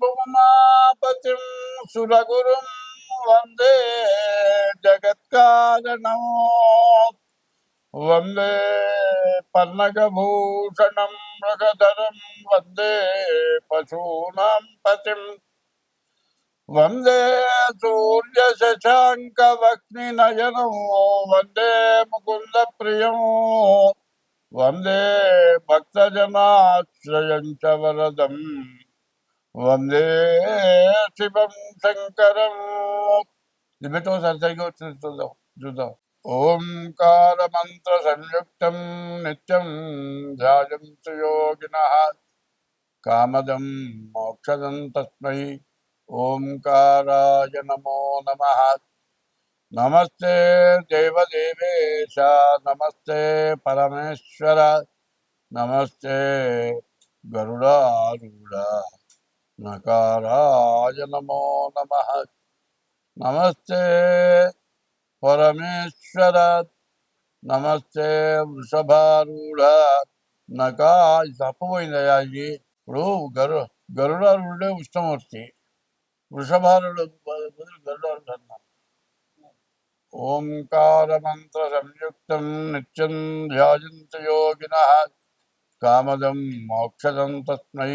புவனாபதிம் சுரகுரும் வந்தே ஜகத்காரணம் வந்தே பன்னகபூஷணம் மிருகதரம் வந்தே பசூனாம் பதிம் வந்தே சூரிய சசாங்கவக்னி நயனம் வந்தே முகுந்த பிரியம் வந்தே பக்தஜனாசிரயம் வரதம் వందే శివం శంకరం. ఇది పెట్టు వచ్చింది చూద్దాం చూద్దాం. ఓంకార మంత్ర సంయుక్తం నిత్యం ధ్యాయం సుయోగిన. కామదం మోక్షదం తస్మై ఓంకారాయ నమో నమ. నమస్తే దేవదేవేశ నమస్తే పరమేశ్వర నమస్తే గరుడారుడా నకారాయ నమో నమ. నమస్తే పరమేశ్వర నమస్తే వృషభారూఢ. నకాయ ఇది తప్పపోయిందయ్యా ఇది. ఇప్పుడు గరు గరుడారుడే ఉష్ణమూర్తి. వృషభారుడు బదులు గరుడారుడు అన్నారు ఓంకార మంత్ర సంయుక్తం నిత్యం ధ్యాయంత యోగిన. కామదం మోక్షదం తస్మై.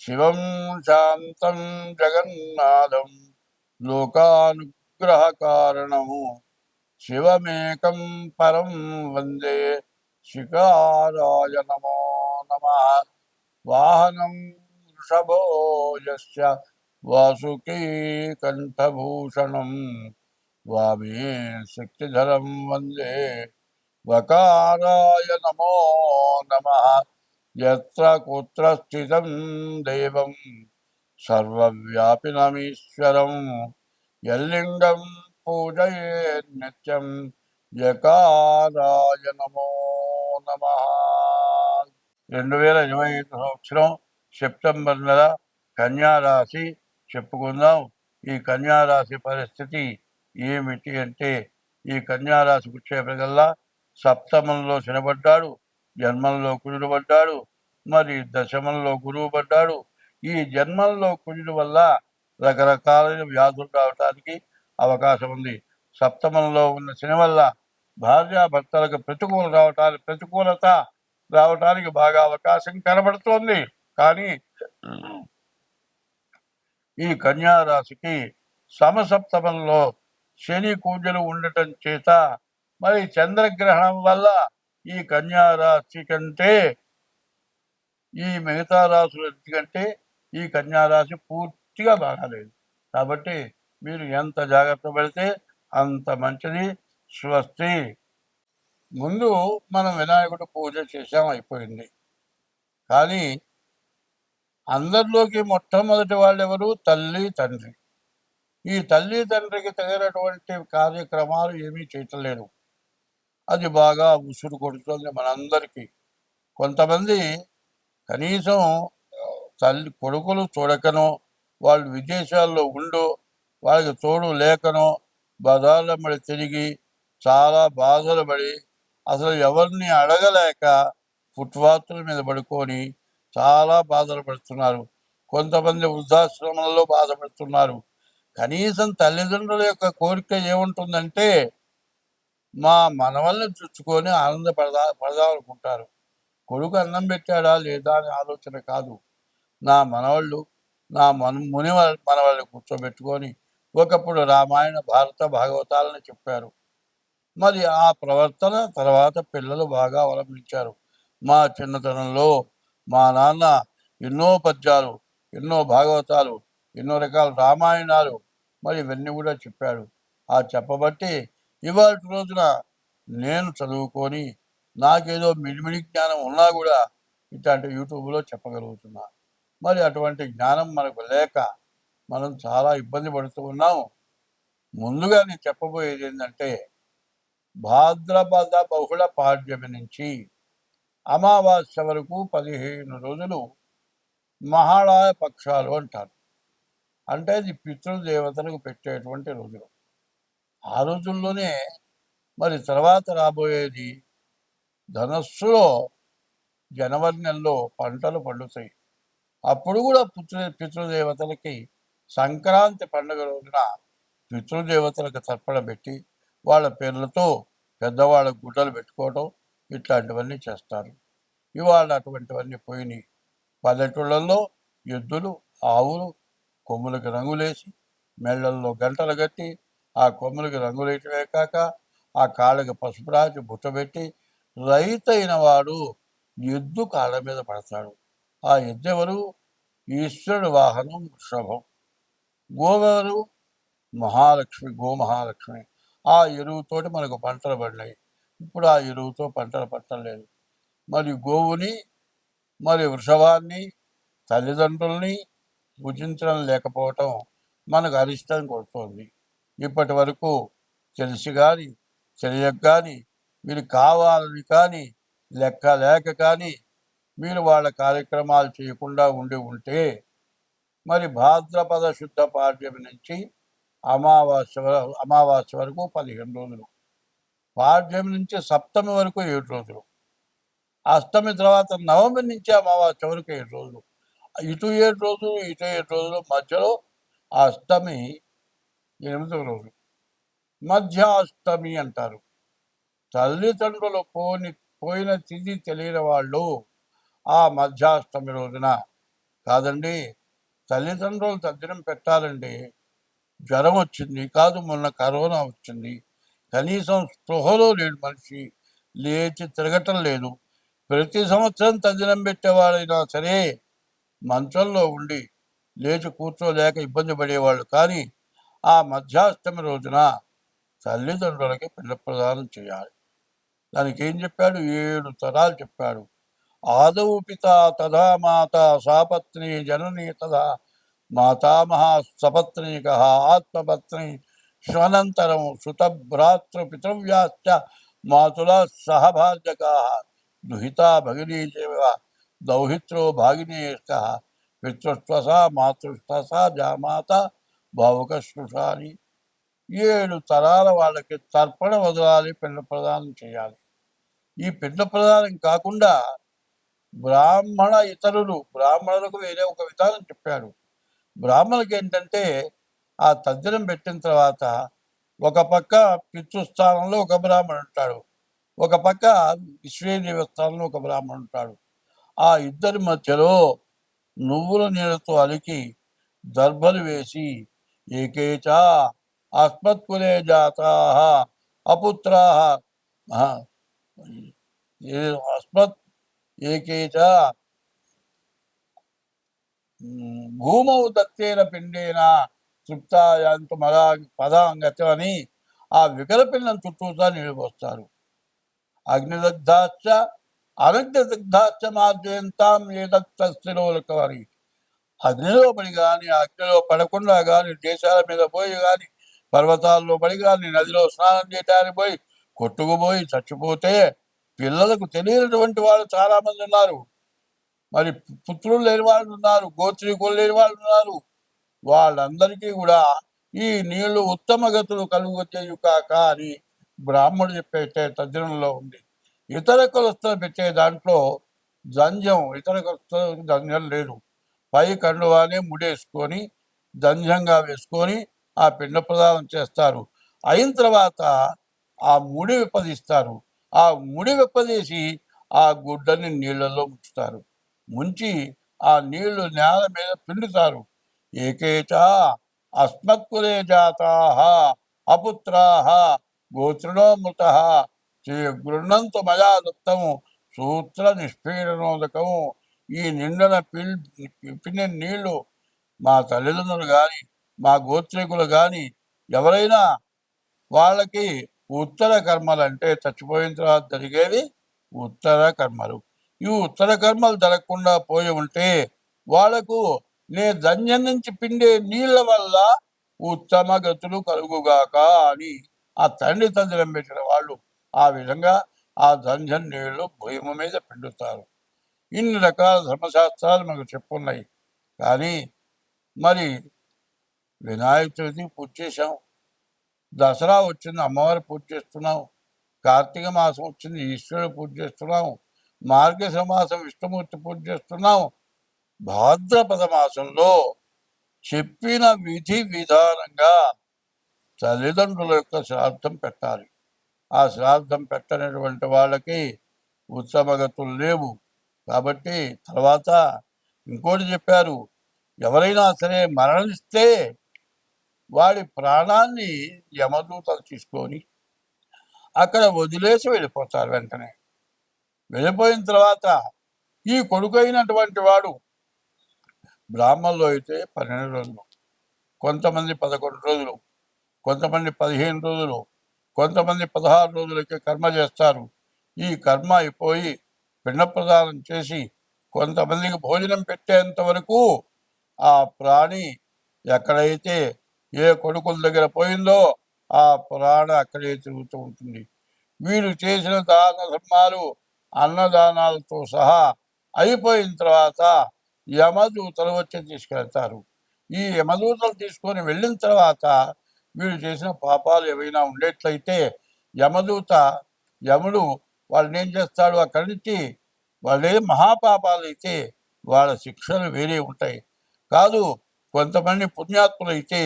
శివం శాంతం జగన్నాథం లోకానుగ్రహకారణము శివమేకం పరం వందే శిఖారాయ నమో నమ. వాహనం వృషభో యస్య వాసుకీ కంఠభూషణం వామే శక్తిధరం వందే వకారాయ నమో నమ. యత్ర కుత్ర స్థితం దేవం సర్వవ్యాపినమీశ్వరం యల్లింగం పూజయే నిత్యం యకారాయ నమో నమ రెండు వేల ఇరవై ఐదు సంవత్సరం సెప్టెంబర్ నెల కన్యారాశి చెప్పుకుందాం. ఈ కన్యారాశి పరిస్థితి ఏమిటి అంటే ఈ కన్యారాశి రాశికి సప్తమంలో చినబడ్డాడు జన్మంలో కుజుడు పడ్డాడు మరి దశమంలో గురువు పడ్డాడు ఈ జన్మంలో కుజుడు వల్ల రకరకాలైన వ్యాధులు రావడానికి అవకాశం ఉంది సప్తమంలో ఉన్న శని వల్ల భార్యాభర్తలకు ప్రతికూల రావటానికి ప్రతికూలత రావటానికి బాగా అవకాశం కనబడుతోంది. కానీ ఈ కన్యారాశికి సమసప్తమంలో శని కూజలు ఉండటం చేత మరి చంద్రగ్రహణం వల్ల ఈ కన్యా రాశి కంటే ఈ మిగతా రాశుల కంటే ఈ కన్యా రాశి పూర్తిగా బాగాలేదు. కాబట్టి మీరు ఎంత జాగ్రత్త పడితే అంత మంచిది. స్వస్తి. ముందు మనం వినాయకుడు పూజ చేసాం అయిపోయింది. కానీ అందరిలోకి మొట్టమొదటి వాళ్ళు ఎవరు? తల్లి తండ్రి. ఈ తల్లి తండ్రికి తగినటువంటి కార్యక్రమాలు ఏమీ చేయట్లేదు. అది బాగా ఉసురు కొడుతుంది మనందరికీ. కొంతమంది కనీసం తల్లి కొడుకులు చూడకనో వాళ్ళు విదేశాల్లో ఉండు వాళ్ళకి తోడు లేకనో బజార్ల పడి తిరిగి చాలా బాధలు పడి అసలు ఎవరిని అడగలేక ఫుట్పాత్ల మీద పడుకొని చాలా బాధలు పడుతున్నారు. కొంతమంది వృద్ధాశ్రమంలో బాధపడుతున్నారు. కనీసం తల్లిదండ్రుల యొక్క కోరిక ఏముంటుందంటే మా మనవల్ని చూసుకొని ఆనందపడదా పడదామనుకుంటారు. కొడుకు అన్నం పెట్టాడా లేదా అనే ఆలోచన కాదు. నా మనవాళ్ళు నా మన ముని మనవాళ్ళు కూర్చోబెట్టుకొని ఒకప్పుడు రామాయణ భారత భాగవతాలను చెప్పారు. మరి ఆ ప్రవర్తన తర్వాత పిల్లలు బాగా అవలంబించారు. మా చిన్నతనంలో మా నాన్న ఎన్నో పద్యాలు ఎన్నో భాగవతాలు ఎన్నో రకాల రామాయణాలు మరి ఇవన్నీ కూడా చెప్పాడు. ఆ చెప్పబట్టి ఇవాళ రోజున నేను చదువుకొని నాకేదో మిడిమిడి జ్ఞానం ఉన్నా కూడా ఇట్లాంటి యూట్యూబ్లో చెప్పగలుగుతున్నా. మరి అటువంటి జ్ఞానం మనకు లేక మనం చాలా ఇబ్బంది పడుతూ ఉన్నాం ముందుగా నేను చెప్పబోయేది ఏంటంటే భాద్రపద బహుళ పాడ్యమి నుంచి అమావాస్య వరకు పదిహేను రోజులు మహాళాయ పక్షాలు అంటారు. అంటే ఇది పితృదేవతలకు పెట్టేటువంటి రోజులు. ఆ రోజుల్లోనే మరి తర్వాత రాబోయేది ధనస్సులో జనవరి నెలలో పంటలు పండుతాయి. అప్పుడు కూడా పుత్ర పితృదేవతలకి సంక్రాంతి పండుగ రోజున పితృదేవతలకు తర్పణ పెట్టి వాళ్ళ పేర్లతో పెద్దవాళ్ళ గుడ్డలు పెట్టుకోవటం ఇట్లాంటివన్నీ చేస్తారు. ఇవాళ అటువంటివన్నీ పోయినాయి. పల్లెటూళ్ళల్లో ఎద్దులు ఆవులు కొమ్ములకు రంగులేసి మెళ్ళల్లో గంటలు కట్టి ఆ కొమ్ములకు రంగులేయటమే కాక ఆ కాళ్ళకి పసుపు రాచి బుట్టబెట్టి రైతైన వాడు ఎద్దు కాళ్ళ మీద పడతాడు. ఆ ఎద్దు ఎవరు ఈశ్వరుడు వాహనం వృషభం గోవెవరు మహాలక్ష్మి గోమహాలక్ష్మి. ఆ ఎరువుతోటి మనకు పంటలు పడినాయి. ఇప్పుడు ఆ ఎరువుతో పంటలు పట్టలేదు మరి గోవుని మరి వృషభాన్ని తల్లిదండ్రుల్ని పూజించడం లేకపోవటం మనకు అరిష్టం కొడుతోంది. ఇప్పటి వరకు తెలిసి కానీ తెలియక కానీ మీరు కావాలని కానీ లెక్క లేక కానీ మీరు వాళ్ళ కార్యక్రమాలు చేయకుండా ఉండి ఉంటే మరి భాద్రపద శుద్ధ పాడ్యమి నుంచి అమావాస్య వర- అమావాస్య వరకు పదిహేను రోజులు. పాడ్యమి నుంచి సప్తమి వరకు ఏడు రోజులు. అష్టమి తర్వాత నవమి నుంచి అమావాస్య వరకు ఏడు రోజులు. ఇటు ఏడు రోజులు ఇటు ఏడు రోజులు మధ్యలో అష్టమి ఎనిమిదవ రోజు. మధ్యాష్టమి అంటారు. తల్లిదండ్రులు పోని పోయిన తిథి తెలియని వాళ్ళు ఆ మధ్యాష్టమి రోజున కాదండి తల్లిదండ్రులు తద్దినం పెట్టాలండి. జ్వరం వచ్చింది కాదు మొన్న కరోనా వచ్చింది. కనీసం స్పృహలో లేడు మనిషి లేచి తిరగటం లేదు. ప్రతి సంవత్సరం తద్దినం పెట్టేవాళ్ళైనా సరే మంచంలో ఉండి లేచి కూర్చోలేక ఇబ్బంది పడేవాళ్ళు. కానీ ఆ మధ్యాష్టమి రోజున తల్లిదండ్రులకి పిల్ల ప్రదానం చేయాలి దానికి ఏం చెప్పాడు ఏడు తరాలు చెప్పాడు ఆదౌ పిత తథా మాత సాపత్ని జనని తథా మాతామహ సపత్నీక ఆత్మపత్ని శ్వనంతరం సుతభ్రాతృ పితృవ్యాశ్చ మాతుల సహభాజకా దుహితా భగినీ చేవ దౌహిత్రో భాగినేష్ట పితృష్వస మాతృష్వస జామాత భావుక అని ఏడు తరాల వాళ్ళకి తర్పణ వదలాలి పిండ ప్రదానం చేయాలి. ఈ పిండ ప్రదానం కాకుండా బ్రాహ్మణ ఇతరులు బ్రాహ్మణులకు వేరే ఒక విధానం చెప్పాడు బ్రాహ్మణులకి ఏంటంటే ఆ తద్దినం పెట్టిన తర్వాత ఒక పక్క పితృస్థానంలో ఒక బ్రాహ్మణుడు ఉంటాడు. ఒక పక్క విశ్వేదేవ స్థానంలో ఒక బ్రాహ్మణుడు ఉంటాడు. ఆ ఇద్దరి మధ్యలో నువ్వుల నీళ్ళతో అలికి దర్భలు వేసి ఏకే చ అస్మత్కులే జాతా అపుత్రా అస్మత్ ఏకే చ భూమౌ దత్తేన పిండేన తృప్తాయంతు మరా పదాంగతం అని ఆ వికల పిండం చుట్టూతా నీళ్ళు అగ్నిదగ్ధాచ అనగ్నిదగ్ధాచ అనగ్నిదగ్ధాశ్చ ఏదత్త ఏదత్తిలోలకవరి అగ్నిలో పడి కానీ అగ్నిలో పడకుండా కానీ దేశాల మీద పోయి కానీ పర్వతాల్లో పడి కానీ నదిలో స్నానం చేయడానికి పోయి కొట్టుకుపోయి చచ్చిపోతే పిల్లలకు తెలియనటువంటి వాళ్ళు చాలా మంది ఉన్నారు. మరి పుత్రులు లేని వాళ్ళు ఉన్నారు గోత్రీకులు లేని వాళ్ళు ఉన్నారు. వాళ్ళందరికీ కూడా ఈ నీళ్ళు ఉత్తమ గతులు కలుగొచ్చేయు కాక అని బ్రాహ్మణుడు చెప్పే తద్దినంలో ఉంది. ఇతర కులస్తులు పెట్టే దాంట్లో జంజం ఇతర కులస్తులకు జంజం లేదు. పై కండువానే ముడేసుకొని దంజంగా వేసుకొని ఆ పిండ ప్రదానం చేస్తారు. అయిన తర్వాత ఆ ముడి విప్పదీస్తారు. ఆ ముడి విప్పదీసి ఆ గుడ్డని నీళ్ళలో ముంచుతారు. ముంచి ఆ నీళ్ళు నేల మీద పిండుతారు. ఏకేచ అస్మత్కులే జాతా అపుత్రాహ గోత్రుణోమృత గృహంతు మయా దత్తము సూత్ర నిష్పీడనోదకము ఈ నిండన పిల్ పిండిన నీళ్ళు మా తల్లిదండ్రులు కానీ మా గోత్రికులు కానీ ఎవరైనా వాళ్ళకి ఉత్తర కర్మలు అంటే చచ్చిపోయిన తర్వాత జరిగేవి ఉత్తర కర్మలు. ఈ ఉత్తర కర్మలు జరగకుండా పోయి ఉంటే వాళ్ళకు నే ధన్యం నుంచి పిండే నీళ్ళ వల్ల ఉత్తమ గతులు కలుగుగాక అని ఆ తండ్రి తండ్రి పెట్టిన వాళ్ళు ఆ విధంగా ఆ ధన్యం నీళ్ళు భూమి మీద పిండుతారు. ఇన్ని రకాల ధర్మశాస్త్రాలు మనకు చెప్పున్నాయి. కానీ మరి వినాయక చవితి పూజ చేశాం. దసరా వచ్చింది అమ్మవారి పూజ చేస్తున్నాం. కార్తీక మాసం వచ్చింది ఈశ్వరుడు పూజ చేస్తున్నాం. మార్గశిర మాసం విష్ణుమూర్తి పూజ చేస్తున్నాం. భాద్రపద మాసంలో చెప్పిన విధి విధానంగా తల్లిదండ్రుల యొక్క శ్రాద్ధం పెట్టాలి. ఆ శ్రాద్ధం పెట్టనటువంటి వాళ్ళకి ఉత్సవగతులు లేవు. కాబట్టి తర్వాత ఇంకోటి చెప్పారు ఎవరైనా సరే మరణిస్తే వాడి ప్రాణాన్ని యమదూతలు తీసుకొని అక్కడ వదిలేసి వెళ్ళిపోతారు వెంటనే. వెళ్ళిపోయిన తర్వాత ఈ కొడుకైనటువంటి వాడు బ్రాహ్మణులు అయితే పన్నెండు రోజులు కొంతమంది పదకొండు రోజులు కొంతమంది పదిహేను రోజులు కొంతమంది పదహారు రోజులకి కర్మ చేస్తారు. ఈ కర్మ అయిపోయి పిండప్రదానం చేసి కొంతమందికి భోజనం పెట్టేంత వరకు ఆ ప్రాణి ఎక్కడైతే ఏ కొడుకుల దగ్గర పోయిందో ఆ ప్రాణ అక్కడే తిరుగుతూ ఉంటుంది. వీరు చేసిన దాన ధర్మాలు అన్నదానాలతో సహా అయిపోయిన తర్వాత యమదూతలు వచ్చి తీసుకెళ్తారు. ఈ యమదూతలు తీసుకొని వెళ్ళిన తర్వాత వీరు చేసిన పాపాలు ఏవైనా ఉండేట్లయితే యమదూత యముడు వాళ్ళని ఏం చేస్తాడు? అక్కడి నుంచి వాళ్ళే మహాపాపాలు అయితే వాళ్ళ శిక్షలు వేరే ఉంటాయి. కాదు కొంతమంది పుణ్యాత్ములు అయితే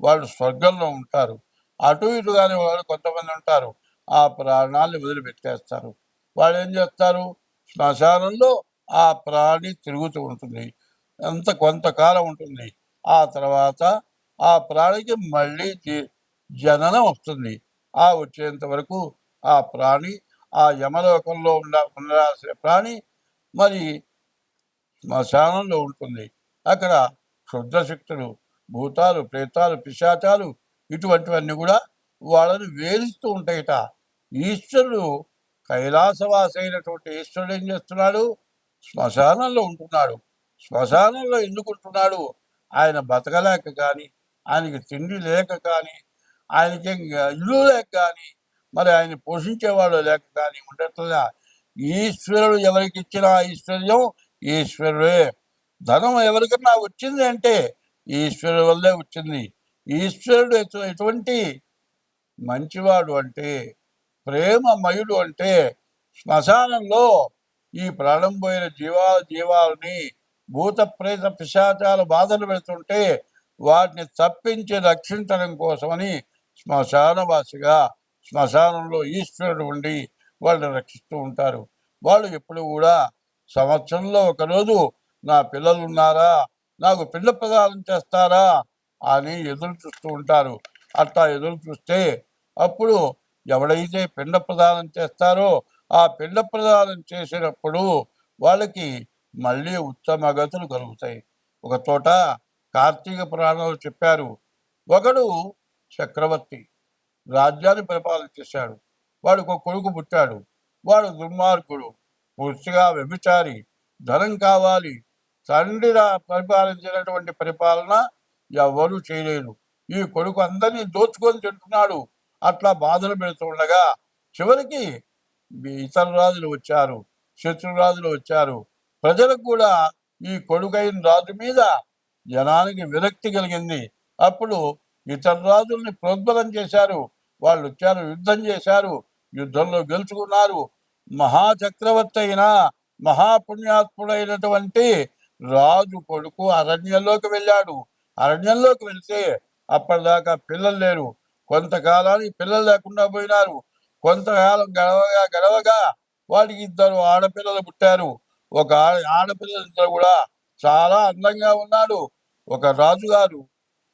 వాళ్ళు స్వర్గంలో ఉంటారు. అటు ఇటు కాని వాళ్ళు కొంతమంది ఉంటారు. ఆ ప్రాణాన్ని వదిలిపెట్టేస్తారు. వాళ్ళు ఏం చేస్తారు? శ్మశానంలో ఆ ప్రాణి తిరుగుతూ ఉంటుంది. అంత కొంతకాలం ఉంటుంది. ఆ తర్వాత ఆ ప్రాణికి మళ్ళీ జననం వస్తుంది. ఆ వచ్చేంత వరకు ఆ ప్రాణి ఆ యమలోకంలో ఉండ ఉండాల్సిన ప్రాణి మరి శ్మశానంలో ఉంటుంది. అక్కడ క్షుద్రశక్తులు భూతాలు ప్రేతాలు పిశాచాలు ఇటువంటివన్నీ కూడా వాళ్ళని వేధిస్తూ ఉంటాయిట. ఈశ్వరుడు కైలాసవాస అయినటువంటి ఈశ్వరుడు ఏం చేస్తున్నాడు? శ్మశానంలో ఉంటున్నాడు. శ్మశానంలో ఎందుకు ఉంటున్నాడు? ఆయన బతకలేక కానీ ఆయనకి తిండి లేక కానీ ఆయనకి ఇల్లు లేక కానీ మరి ఆయన పోషించేవాడు లేక కానీ ఉండట్లా ఈశ్వరుడు ఎవరికి ఇచ్చిన ఐశ్వర్యం ఈశ్వరుడే. ధనం ఎవరికన్నా వచ్చింది అంటే ఈశ్వరుడు వల్లే వచ్చింది. ఈశ్వరుడు ఎటు- ఎటువంటి మంచివాడు అంటే ప్రేమమయుడు అంటే శ్మశానంలో ఈ ప్రాణం పోయిన జీవాల జీవాలని భూత ప్రేత పిశాచాలు బాధలు పెడుతుంటే వాటిని తప్పించి రక్షించడం కోసమని శ్మశానవాసిగా శ్మశానంలో ఈశ్వరుడు ఉండి వాళ్ళని రక్షిస్తూ ఉంటారు. వాళ్ళు ఎప్పుడు కూడా సంవత్సరంలో ఒకరోజు నా పిల్లలు ఉన్నారా నాకు పిల్ల ప్రదానం చేస్తారా? అని ఎదురు చూస్తూ ఉంటారు. అట్లా ఎదురు చూస్తే అప్పుడు ఎవడైతే పిండ ప్రదానం చేస్తారో ఆ పిండ ప్రదానం చేసినప్పుడు వాళ్ళకి మళ్ళీ ఉత్తమ గతులు కలుగుతాయి. ఒక చోట కార్తీక పురాణాలు చెప్పారు ఒకడు చక్రవర్తి రాజ్యాన్ని పరిపాలన చేశాడు. వాడికి ఒక కొడుకు పుట్టాడు. వాడు దుర్మార్గుడు పూర్తిగా వ్యభిచారి ధనం కావాలి. తండ్రి పరిపాలించినటువంటి పరిపాలన ఎవరు చేయలేరు. ఈ కొడుకు అందరినీ దోచుకొని తింటున్నాడు. అట్లా బాధలు పెడుతుండగా చివరికి ఇతర రాజులు వచ్చారు శత్రురాజులు వచ్చారు. ప్రజలకు కూడా ఈ కొడుకైన రాజు మీద జనానికి విరక్తి కలిగింది. అప్పుడు ఇతర రాజుల్ని ప్రోద్బలం చేశారు. వాళ్ళు వచ్చారు యుద్ధం చేశారు యుద్ధంలో గెలుచుకున్నారు. మహాచక్రవర్తి అయిన మహాపుణ్యాత్ముడైనటువంటి రాజు కొడుకు అరణ్యంలోకి వెళ్ళాడు. అరణ్యంలోకి వెళ్తే అప్పటిదాకా పిల్లలు లేరు. కొంతకాలానికి పిల్లలు లేకుండా పోయినారు. కొంతకాలం గడవగా గడవగా వాడికి ఇద్దరు ఆడపిల్లలు పుట్టారు. ఒక ఆడ- ఆడపిల్లలు ఇద్దరు కూడా చాలా అందంగా ఉన్నాడు. ఒక రాజుగారు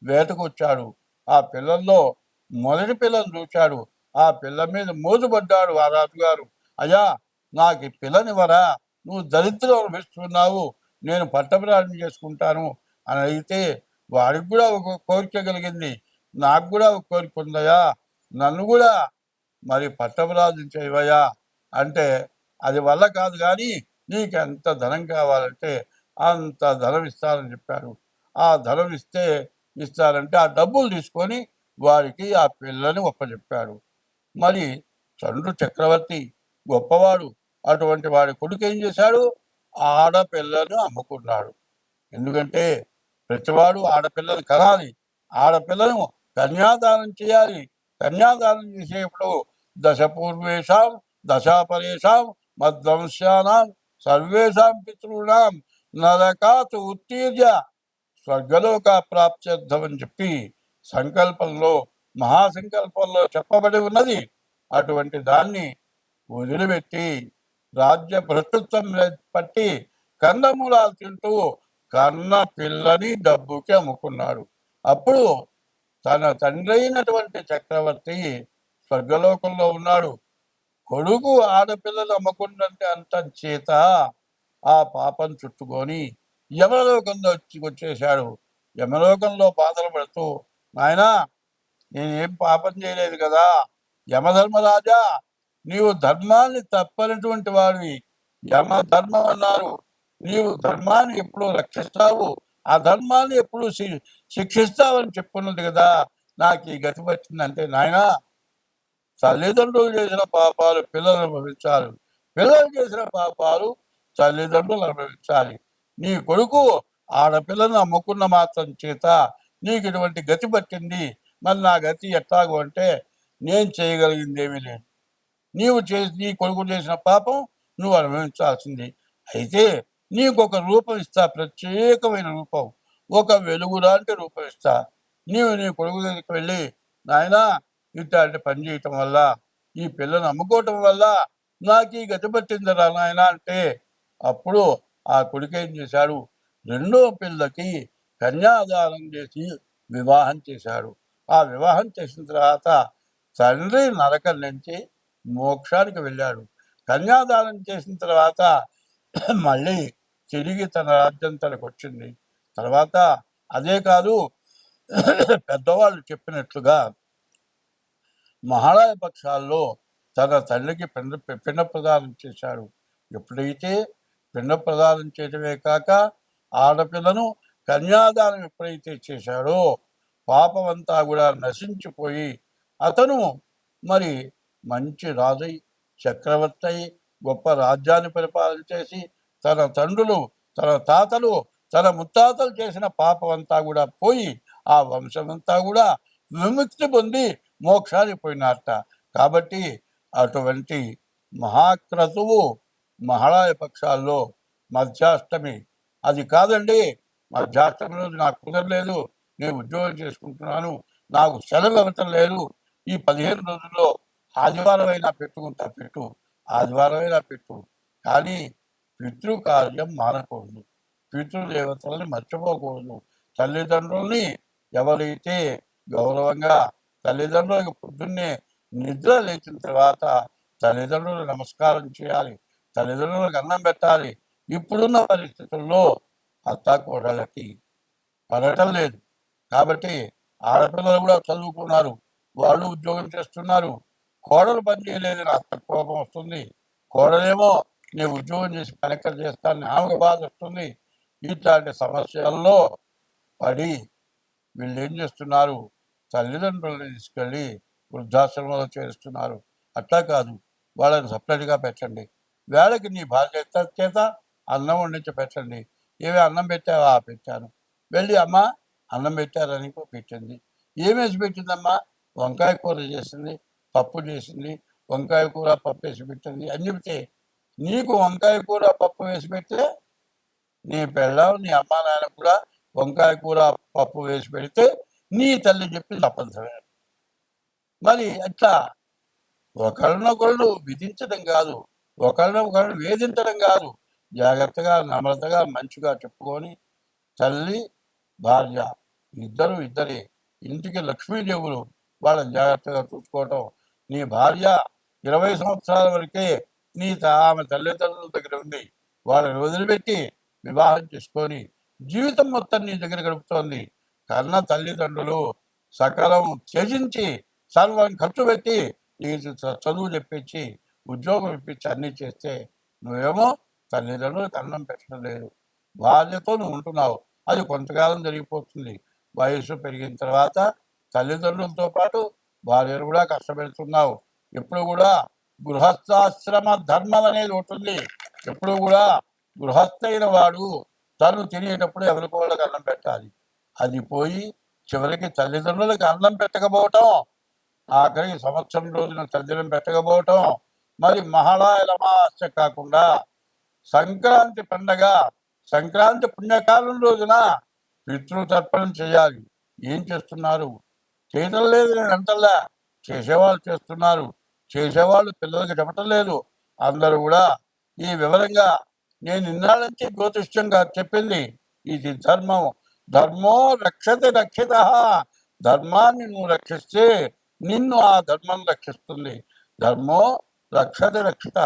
వేటకు వచ్చాడు ఆ పిల్లల్లో మొదటి పిల్లను చూశాడు. ఆ పిల్ల మీద మోజుపడ్డాడు ఆ రాజుగారు. అయ్యా నాకు ఈ పిల్లనివ్వరా? నువ్వు దరిద్రం అనిపిస్తున్నావు. నేను పట్టప్రాణం చేసుకుంటాను. అని అయితే వాడికి కూడా ఒక కోరిక కలిగింది. నాకు కూడా ఒక కోరిక ఉందయ్యా. నన్ను కూడా మరి పట్టపరాజు చేయవయ్యా. అంటే అది వల్ల కాదు కానీ నీకు ఎంత ధనం కావాలంటే అంత ధనం ఇస్తానని చెప్పారు ఆ ధనం ఇస్తే ఇస్తారంటే ఆ డబ్బులు తీసుకొని వారికి ఆ పిల్లని ఒప్పచెప్పాడు మరి చంద్రు చక్రవర్తి గొప్పవాడు. అటువంటి వాడి కొడుకు ఏం చేశాడు? ఆడపిల్లను అమ్ముకున్నాడు. ఎందుకంటే ప్రతివాడు ఆడపిల్లను కనాలి. ఆడపిల్లను కన్యాదానం చేయాలి. కన్యాదానం చేసేప్పుడు దశపూర్వేశాం దశాపరేషాం మధ్వంశానాం సర్వేషాం పితృణాం నరకాత్ ఉత్తీర్య స్వర్గలోక ప్రాప్త్యర్థం అని చెప్పి సంకల్పంలో మహాసంకల్పంలో చెప్పబడి ఉన్నది. అటువంటి దాన్ని వదిలిపెట్టి రాజ్య భ్రష్టత్వం పట్టి కందమూలాలు తింటూ కన్న పిల్లని డబ్బుకి అమ్ముకున్నాడు. అప్పుడు తన తండ్రి అయినటువంటి చక్రవర్తి స్వర్గలోకంలో ఉన్నాడు. కొడుకు ఆడపిల్లలు అమ్మకుండంటే అంత చేత ఆ పాపం చుట్టుకొని యమలోకంలో వచ్చి యమలోకంలో బాధలు పడుతూ నాయనా నేనేం పాపం చేయలేదు కదా? యమధర్మరాజా నీవు ధర్మాన్ని తప్పనటువంటి వాడివి. యమ ధర్మం అన్నారు. నీవు ధర్మాన్ని ఎప్పుడు రక్షిస్తావు. ఆ ధర్మాన్ని ఎప్పుడు శి- శిక్షిస్తావని చెప్పున్నది కదా? నాకు ఈ గతి వచ్చిందంటే నాయనా తల్లిదండ్రులు చేసిన పాపాలు పిల్లలు అనుభవించాలి. పిల్లలు చేసిన పాపాలు తల్లిదండ్రులు అనుభవించాలి. నీ కొడుకు ఆడపిల్లను అమ్ముకున్న మాత్రం చేత నీకు ఇటువంటి గతి పట్టింది. మరి నా గతి ఎట్లాగో అంటే నేను చేయగలిగింది ఏమీ లేదు. నీవు చేసి నీ కొడుకు చేసిన పాపం నువ్వు అనుభవించాల్సింది. అయితే నీకు ఒక రూపం ఇస్తా ప్రత్యేకమైన రూపం. ఒక వెలుగు లాంటి రూపం ఇస్తా. నీవు నీ కొడుకు దగ్గరికి వెళ్ళి నాయనా ఇట్లాంటి పని చేయటం వల్ల ఈ పిల్లను అమ్ముకోవటం వల్ల నాకు ఈ గతి పట్టిందిరా నాయన అంటే అప్పుడు ఆ కొడుకు ఏం చేశాడు? రెండో పిల్లకి కన్యాదానం చేసి వివాహం చేశాడు. ఆ వివాహం చేసిన తర్వాత తండ్రి నరకం నుంచి మోక్షానికి వెళ్ళాడు. కన్యాదానం చేసిన తర్వాత మళ్ళీ తిరిగి తన రాజ్యం తనకు వచ్చింది. తర్వాత అదే కాదు పెద్దవాళ్ళు చెప్పినట్లుగా మహాళయ పక్షాల్లో తన తల్లికి పిండ పిండ ప్రదానం చేశాడు. ఎప్పుడైతే పిండ ప్రదానం చేయటమే కాక ఆడపిల్లను కన్యాదానం ఎప్పుడైతే చేశాడో పాపమంతా కూడా నశించిపోయి అతను మరి మంచి రాజై చక్రవర్తి అయి గొప్ప రాజ్యాన్ని పరిపాలన చేసి తన తండ్రులు తన తాతలు తన ముత్తాతలు చేసిన పాపం అంతా కూడా పోయి ఆ వంశమంతా కూడా విముక్తి పొంది మోక్షానికి పోయినారట. కాబట్టి అటువంటి మహాక్రతువు మహాళాయ పక్షాల్లో మధ్యాష్టమి. అది కాదండి మధ్యాష్టమి రోజు నాకు కుదరలేదు నేను ఉద్యోగం చేసుకుంటున్నాను నాకు సెలవు ఇవ్వటం లేదు. ఈ పదిహేను రోజుల్లో ఆదివారం అయినా పెట్టుకుంటా పెట్టు ఆదివారం అయినా పెట్టు. కానీ పితృకార్యం మానకూడదు. పితృదేవతల్ని మర్చిపోకూడదు. తల్లిదండ్రుల్ని ఎవరైతే గౌరవంగా తల్లిదండ్రులకు పొద్దున్నే నిద్ర లేచిన తర్వాత తల్లిదండ్రులు నమస్కారం చేయాలి. తల్లిదండ్రులకు అన్నం పెట్టాలి. ఇప్పుడున్న పరిస్థితుల్లో అత్త కోడళ్ళకి పడటం లేదు. కాబట్టి ఆడపిల్లలు కూడా చదువుకున్నారు వాళ్ళు ఉద్యోగం చేస్తున్నారు. కోడలు పని చేయలేదు అత్త కోపం వస్తుంది. కోడలేమో నేను ఉద్యోగం చేసి పని చేస్తాను చేస్తానని ఆమెకు బాధ వస్తుంది. ఇట్లాంటి సమస్యల్లో పడి వీళ్ళు ఏం చేస్తున్నారు? తల్లిదండ్రులను తీసుకెళ్ళి వృద్ధాశ్రమంలో చేరుస్తున్నారు. అట్లా కాదు వాళ్ళని సపరేట్గా పెట్టండి. వేళకి నీ భార్య చేత అన్నం వండించి పెట్టండి. ఏమి అన్నం పెట్టావా పెట్టాను. వెళ్ళి అమ్మ అన్నం పెట్టారని పెట్టింది. ఏమేసి పెట్టిందమ్మా? వంకాయ కూర చేసింది పప్పు చేసింది వంకాయ కూర పప్పు వేసి పెట్టింది. అని చెబితే నీకు వంకాయ కూర పప్పు వేసి పెడితే నీ పెళ్ళం నీ అమ్మ నాయన కూడా వంకాయ కూర పప్పు వేసి పెడితే నీ తల్లి చెప్పి తప్పనిసరి. మరి అట్లా ఒకరినొకళ్ళు విధించడం కాదు. ఒకరిని ఒకరిని వేధించడం కాదు. జాగ్రత్తగా నమ్రతగా మంచిగా చెప్పుకొని తల్లి భార్య ఇద్దరు ఇద్దరే ఇంటికి లక్ష్మీదేవులు వాళ్ళని జాగ్రత్తగా చూసుకోవటం. నీ భార్య ఇరవై సంవత్సరాల వరకే నీ త- ఆమె తల్లిదండ్రుల దగ్గర ఉంది వాళ్ళని వదిలిపెట్టి వివాహం చేసుకొని జీవితం మొత్తం నీ దగ్గర గడుపుతోంది. కన్న తల్లిదండ్రులు సకలం త్యజించి సర్వం ఖర్చు పెట్టి నీకు చ- చదువు చెప్పించి ఉద్యోగం ఇప్పించి అన్నీ చేస్తే నువ్వేమో తల్లిదండ్రులు కన్నం పెట్టడం లేదు. వాళ్ళతో నువ్వు ఉంటున్నావు. అది కొంతకాలం జరిగిపోతుంది. వయసు పెరిగిన తర్వాత తల్లిదండ్రులతో పాటు భార్యను కూడా కష్టపెడుతున్నావు. ఎప్పుడు కూడా గృహస్థాశ్రమ ధర్మం అనేది ఉంటుంది. ఎప్పుడు కూడా గృహస్థైన వాడు తను తినేటప్పుడు ఎవరికి వాళ్ళకి అన్నం పెట్టాలి. అది పోయి చివరికి తల్లిదండ్రులకు అన్నం పెట్టకపోవటం ఆఖరికి సంవత్సరం రోజున తల్లిదండ్రులు పెట్టకపోవటం మరి మహాళాయల అమావాస్య కాకుండా సంక్రాంతి పండగ సంక్రాంతి పుణ్యకాలం రోజున పితృతర్పణం చేయాలి. ఏం చేస్తున్నారు? చేయటం లేదు నేను అంటల్లా. చేసేవాళ్ళు చేస్తున్నారు. చేసేవాళ్ళు పిల్లలకి చెప్పటం లేదు అందరూ కూడా ఈ వివరంగా నేను ఇన్నాళ్ళ నుంచి జ్యోతిష్యంగా చెప్పింది. ఇది ధర్మం. ధర్మో రక్షతే రక్షిత. ధర్మాన్ని నువ్వు రక్షిస్తే నిన్ను ఆ ధర్మం రక్షిస్తుంది. ధర్మో రక్షత రక్షిత.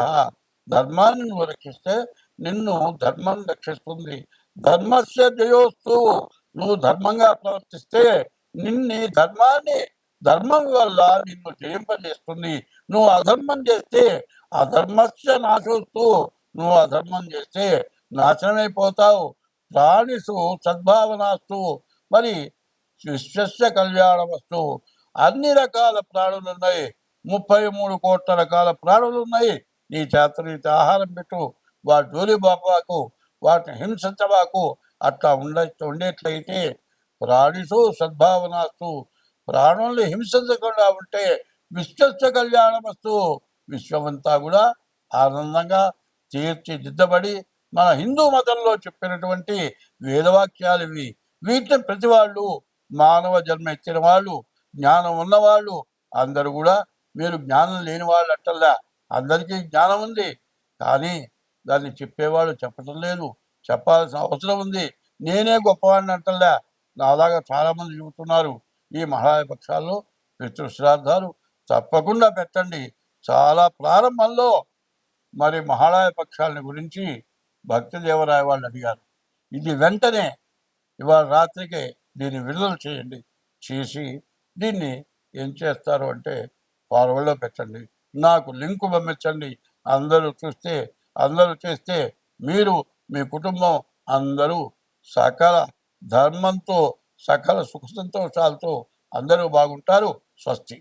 ధర్మాన్ని నువ్వు రక్షిస్తే నిన్ను ధర్మం రక్షిస్తుంది. ధర్మస్య జయోస్తు. నువ్వు ధర్మంగా ప్రవర్తిస్తే నిన్ని ధర్మాన్ని ధర్మం వల్ల నిన్ను జయింపజేస్తుంది. నువ్వు అధర్మం చేస్తే అధర్మస్య నాశోస్తూ. నువ్వు అధర్మం చేస్తే నాశనమైపోతావు. ప్రాణిసు సద్భావనాస్తు. మరి విశ్వస్య కళ్యాణమస్తు. అన్ని రకాల ప్రాణులు ఉన్నాయి ముప్పై మూడు కోట్ల రకాల ప్రాణులు ఉన్నాయి నీ చేత నీతి ఆహారం పెట్టు. వాటి జోలి బాబాకు వాటిని హింసించబాకు. అట్లా ఉండ ఉండేట్లయితే ప్రాణిసు సద్భావనాస్తు. ప్రాణుల్ని హింసించకుండా ఉంటే విశ్వస్య కళ్యాణమస్తు. విశ్వమంతా కూడా ఆనందంగా తీర్చిదిద్దబడి మన హిందూ మతంలో చెప్పినటువంటి వేదవాక్యాలు ఇవి. వీటిని ప్రతి వాళ్ళు మానవ జన్మ ఎత్తిన వాళ్ళు జ్ఞానం ఉన్నవాళ్ళు అందరూ కూడా మీరు జ్ఞానం లేని వాళ్ళు అంటల్లా అందరికీ జ్ఞానం ఉంది. కానీ దాన్ని చెప్పేవాళ్ళు చెప్పటం లేదు. చెప్పాల్సిన అవసరం ఉంది. నేనే గొప్పవాడిని అంటల్లా నాలాగా చాలామంది చెబుతున్నారు. ఈ మహాలయ పక్షాల్లో పితృశ్రాద్ధాలు తప్పకుండా పెట్టండి. చాలా ప్రారంభంలో మరి మహాలయ పక్షాలని గురించి భక్తి దేవరాయ వాళ్ళు అడిగారు. ఇది వెంటనే ఇవాళ రాత్రికే దీన్ని విడుదల చేయండి. చేసి దీన్ని ఏం చేస్తారు అంటే ఫార్వర్డ్లో పెట్టండి. నాకు లింకు పంపించండి. అందరూ చూస్తే అందరూ చేస్తే మీరు మీ కుటుంబం అందరూ సకల ధర్మంతో సకల సుఖ సంతోషాలతో అందరూ బాగుంటారు. స్వస్తి.